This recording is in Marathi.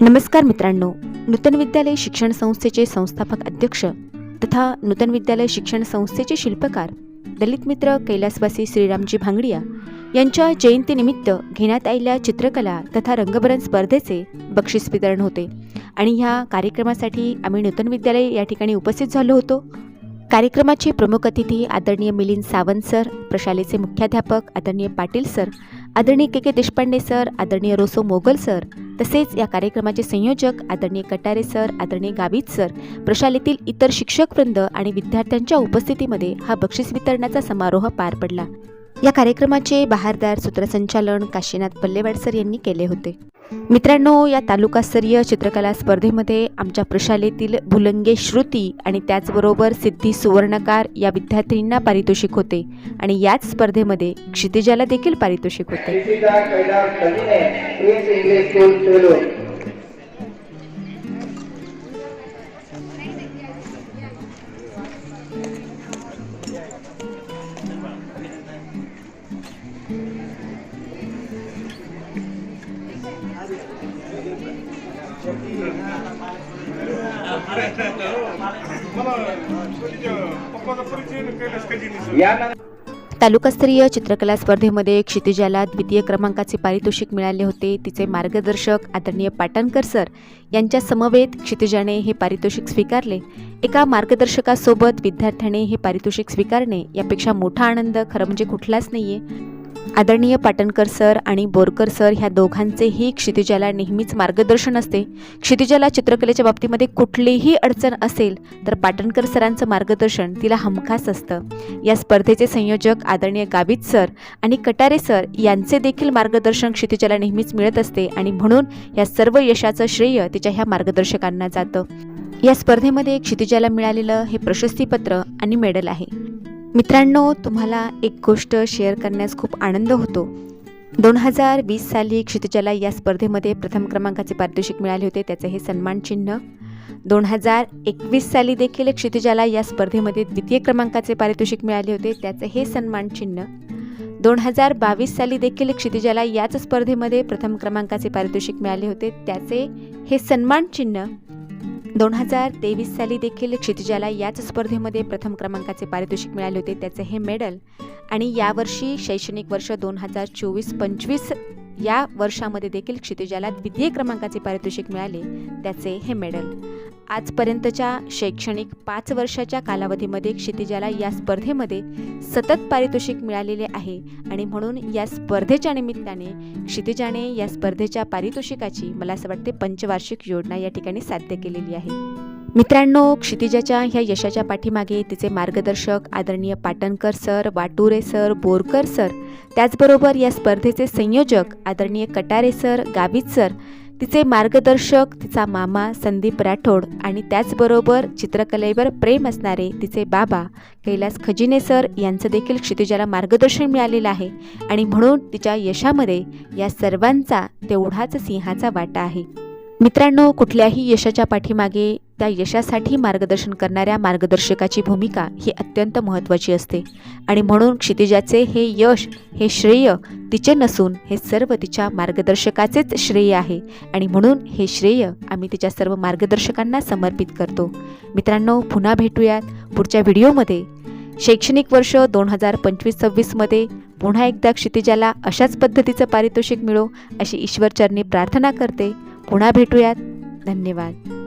नमस्कार मित्रांनो नूतन विद्यालय शिक्षण संस्थेचे संस्थापक अध्यक्ष तथा नूतन विद्यालय शिक्षण संस्थेचे शिल्पकार दलित मित्र कैलासवासी श्रीरामजी भांगडिया यांच्या जयंतीनिमित्त घेण्यात आलेल्या चित्रकला तथा रंगभरण स्पर्धेचे बक्षीस वितरण होते. आणि ह्या कार्यक्रमासाठी आम्ही नूतन विद्यालय या ठिकाणी उपस्थित झालो होतो. कार्यक्रमाचे प्रमुख अतिथी आदरणीय मिलिंद सावंत सर प्रशालेचे मुख्याध्यापक आदरणीय पाटील सर आदरणीय के के देशपांडे सर आदरणीय रोसो मोगल सर तसेच या कार्यक्रमाचे संयोजक आदरणीय कटारे सर आदरणीय गावित सर प्रशालेतील इतर शिक्षकवृंद आणि विद्यार्थ्यांच्या उपस्थितीमध्ये हा बक्षीस वितरणाचा समारोह पार पडला. या कार्यक्रमाचे बहारदार सूत्रसंचालन काशीनाथ पल्लेवाड सर यांनी केले होते. मित्रांनो या तालुकास्तरीय चित्रकला स्पर्धेमध्ये आमच्या प्रशालेतील भुलंगे श्रुती आणि त्याचबरोबर सिद्धी सुवर्णकार या विद्यार्थींना पारितोषिक होते आणि याच स्पर्धेमध्ये क्षितिजाला देखील पारितोषिक होते. तालुकास्तरीय चित्रकला स्पर्धेमध्ये क्षितिजाला द्वितीय क्रमांकाचे पारितोषिक मिळाले होते. तिचे मार्गदर्शक आदरणीय पाटणकर सर यांच्या समवेत क्षितिजाने हे पारितोषिक स्वीकारले. एका मार्गदर्शकासोबत विद्यार्थ्याने हे पारितोषिक स्वीकारणे यापेक्षा मोठा आनंद खरं म्हणजे कुठलाच नाही आहे आदरणीय पाटणकर सर आणि बोरकर सर ह्या दोघांचेही क्षितिजाला नेहमीच मार्गदर्शन असते. क्षितिजाला चित्रकलेच्या बाबतीमध्ये कुठलीही अडचण असेल तर पाटणकर सरांचं मार्गदर्शन तिला हमखास असतं. या स्पर्धेचे संयोजक आदरणीय गावित सर आणि कटारे सर यांचे देखील मार्गदर्शन क्षितिजाला नेहमीच मिळत असते आणि म्हणून या सर्व यशाचं श्रेय तिच्या ह्या मार्गदर्शकांना जातं. या स्पर्धेमध्ये क्षितिजाला मिळालेलं हे प्रशस्तीपत्र आणि मेडल आहे. मित्रांनो तुम्हाला एक गोष्ट शेअर करण्यास खूप आनंद होतो. दोन हजार वीस साली क्षितिजाला या स्पर्धेमध्ये प्रथम क्रमांकाचे पारितोषिक मिळाले होते त्याचे हे सन्मान चिन्ह. दोन हजार एकवीस साली देखील क्षितिजाला या स्पर्धेमध्ये द्वितीय क्रमांकाचे पारितोषिक मिळाले होते त्याचे हे सन्मान चिन्ह. दोन हजार बावीस साली देखील क्षितिजाला याच स्पर्धेमध्ये प्रथम क्रमांकाचे पारितोषिक मिळाले होते त्याचे हे सन्मान चिन्ह. दोन हजार तेवीस साली देखील क्षितिजाला याच स्पर्धेमध्ये प्रथम क्रमांकाचे पारितोषिक मिळाले होते. त्याचे हे मेडल आणि यावर्षी शैक्षणिक वर्ष दोन हजार चोवीस पंचवीस या वर्षामध्ये देखील क्षितिजाला द्वितीय क्रमांकाचे पारितोषिक मिळाले त्याचे हे मेडल. आजपर्यंतच्या शैक्षणिक पाच वर्षाच्या कालावधीमध्ये क्षितिजाला या स्पर्धेमध्ये सतत पारितोषिक मिळालेले आहे आणि म्हणून या स्पर्धेच्या निमित्ताने क्षितिजाने या स्पर्धेच्या पारितोषिकाची मला असं वाटते पंचवार्षिक योजना या ठिकाणी साध्य केलेली आहे. मित्रांनो क्षितिजाच्या ह्या यशाच्या पाठीमागे तिचे मार्गदर्शक आदरणीय Patankar sir Wature sir Borkar sir त्याचबरोबर या स्पर्धेचे संयोजक आदरणीय कटारे सर गावित सर तिचे मार्गदर्शक तिचा मामा संदीप राठोड आणि त्याचबरोबर चित्रकलेवर प्रेम असणारे तिचे बाबा कैलास खजिने सर यांचं देखील क्षितिजाला मार्गदर्शन मिळालेलं आहे आणि म्हणून तिच्या यशामध्ये या सर्वांचा तेवढाच सिंहाचा वाटा आहे. मित्रांनो कुठल्याही यशाच्या पाठीमागे त्या यशासाठी मार्गदर्शन करणाऱ्या मार्गदर्शकाची भूमिका ही अत्यंत महत्त्वाची असते. आणि म्हणून क्षितिजाचे हे यश हे श्रेय तिचे नसून हे सर्व तिच्या मार्गदर्शकाचेच श्रेय आहे. आणि म्हणून हे श्रेय आम्ही तिच्या सर्व मार्गदर्शकांना समर्पित करतो. मित्रांनो पुन्हा भेटूयात पुढच्या व्हिडिओमध्ये. शैक्षणिक वर्ष दोन हजार पंचवीस सव्वीसमध्ये पुन्हा एकदा क्षितिजाला अशाच पद्धतीचं पारितोषिक मिळो अशी ईश्वरचरणी प्रार्थना करते. पुन्हा भेटूयात. धन्यवाद.